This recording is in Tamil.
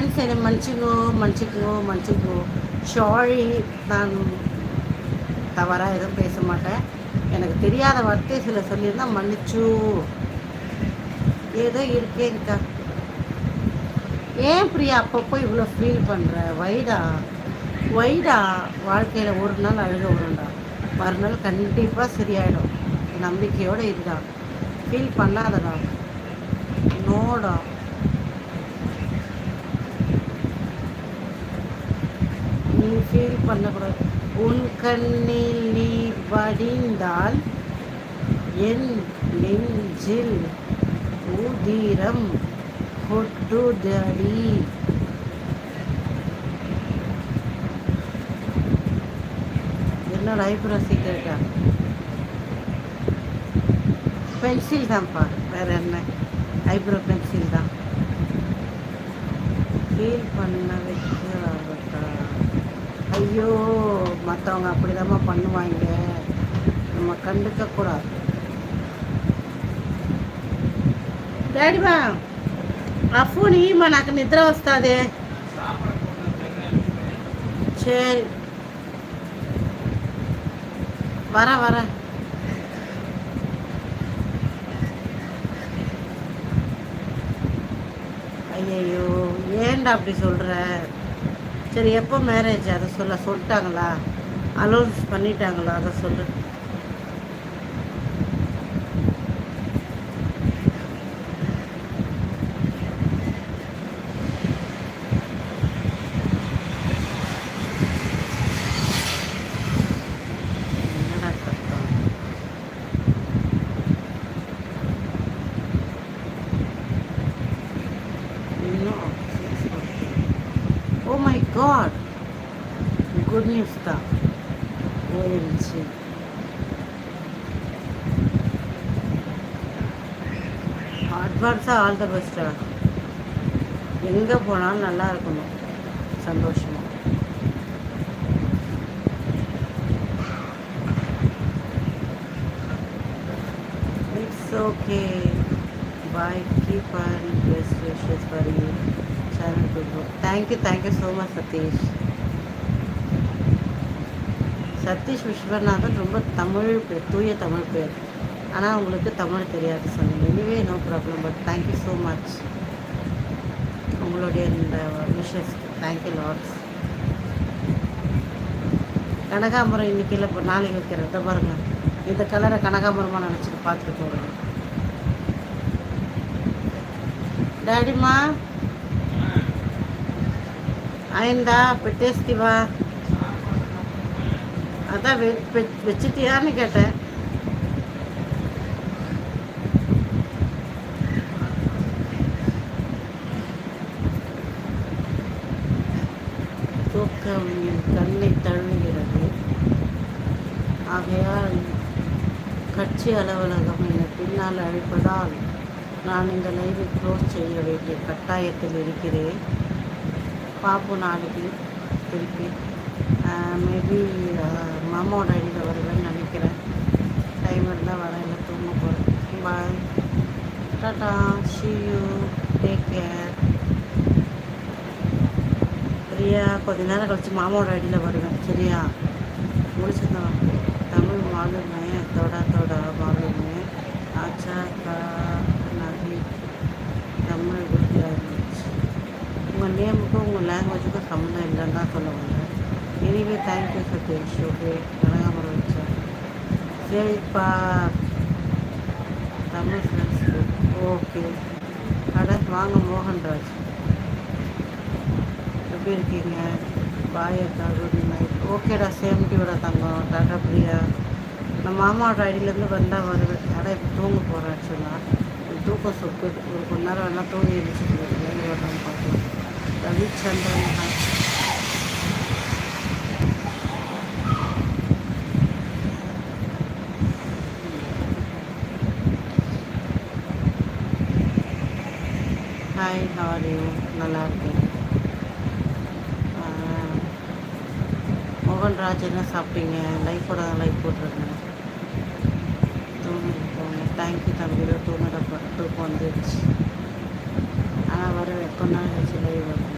ஃப்ரெண்ட்ஸ் என்னை மன்னிச்சுக்கோ மன்னிச்சுக்கோ மன்னிச்சுக்கோ ஷாரி நான் தவறாக எதுவும் பேச மாட்டேன். எனக்கு தெரியாத வார்த்தை சில சொல்லியிருந்தா மன்னிச்சு. ஏதோ இருக்கேங்க்கா ஏன் பிரியா அப்பப்போ இவ்வளோ ஃபீல் பண்ணுற வைடா வைடா வாழ்க்கையில் ஒரு நாள் அழுக வரும்டா. மறுநாள் கண்டிப்பாக சரியாயிடும். நம்பிக்கையோடு இதுதான் ஃபீல் பண்ணாதடா. நோடா நீ ஃபீல் பண்ணக்கூடாது. உன் கண்ணில் நீ வடிந்தால் என் நெஞ்சில் உதிரம் கொட்டுதடி. என்ன ஐப்ரோ சீக்கிரட்டா பென்சில் தான்ப்பா. வேறு என்ன? ஐப்ரோ பென்சில் தான். ஃபீல் பண்ண வைக்கிறாங்கட்டா ஐயோ மற்றவங்க அப்படிதாம்மா பண்ணுவாங்க நம்ம கண்டுக்க கூடாது డాడీమా ఆ ఫోన్ ఇమ్మా నాకు నిద్ర వస్తుంది சரி வர வர ஐயையோ ஏன்டா அப்படி சொல்கிற சரி எப்போ மேரேஜ் அதை சொல்ல சொல்லிட்டாங்களா? அலோன்ஸ் பண்ணிட்டாங்களா? அதை சொல்லு. oh my god good news தான் ஓஎம்ஜி அட்வான்ஸாக ஆல் த பெஸ்ட்டா எங்கே போனாலும் நல்லா இருக்கணும் சந்தோஷமா it's okay bye keep and best wishes for you channel to grow thank you thank you so much Sathish. Sathish Viswanathan ரொம்ப தமிழ் பேர் தூய தமிழ் பேர். ஆனால் உங்களுக்கு தமிழ் தெரியாது சொன்னீங்க anyway no problem but thank you so much உங்களுடைய இந்த விஷஸ் தேங்க்யூ லாட்ஸ் கனகாம்பரம் இன்றைக்கி இல்லை இப்போ நாளைக்கு வைக்கிறத. பாருங்கள் இந்த கலரை கனகாம்பரமாக நினச்சிட்டு பார்த்துட்டு போகிறேன் டேடிமா అయిందా పెట్టేస్తివా అదా వెచ్చిటియా అని கேட்டேன் தூக்கம் என் கண்ணை தழுவுகிறது ஆகையால் கட்சி அலுவலகம் என்னை பின்னால் அழைப்பதால் நான் இந்த லைவை க்ளோஸ் செய்ய வேண்டிய கட்டாயத்தில் இருக்கிறேன் பார்ப்போம் நாளைக்கு. திருப்பி. மேபி மாமாவோட ஐடியில் வருவேன்னு நினைக்கிறேன். டைம் இருந்தால் வரேன் இல்லை தூங்க போகிறேன் bye tata see you take care Priya கொஞ்ச நேரம் கழிச்சு மாமாவோட ஐடியில் வருவேன். சரியா? முடிச்சுதான் தமிழ் மாலுமே தொட தொட மாலுமே. ஆச்சா கா தமிழ் உங்கள் நேமுக்கும் உங்கள் லாங்குவேஜுக்கும் சம்மந்தம் இல்லைன்னு தான் சொல்ல வந்தேன் எனிவே தேங்க்யூ சதீஷ் ஓகே கனகாமரம் வச்சா சரிப்பா தமிழ் ஃப்ரெண்ட்ஸ் ஓகே அட வாங்க மோகன்ராஜ் எப்படி இருக்கீங்க பாய் அக்கா குட் நைட் ஓகேடா சேம் டியூடா தங்கம் டாட்டா பிரியா நம்ம மாமாவோட ஐடியிலேருந்து வந்தால் வருவேன் அடா இப்போ தூங்க போகிறேன் ஆக்சுவலாக தூக்கம் சொப்பு ஒரு கொஞ்ச நேரம் வேணால் தூங்கி எழுச்சிட்டு வரலாம் பார்க்கலாம் ரவிச்சந்திரன் ஹாய் ஹாய் ஹாரி நல்லா இருக்கேன் மோகன்ராஜ் என்ன சாப்பிட்டீங்க? லைஃபோட லைஃப் போட்டிருக்கேன் தூங்கிட்டு போங்க தேங்க்யூ தம்பியோட தூங்குறப்ப தூக்கம் வந்துடுச்சு ஆனால் வர கொஞ்ச நாள் லைவ் வரும்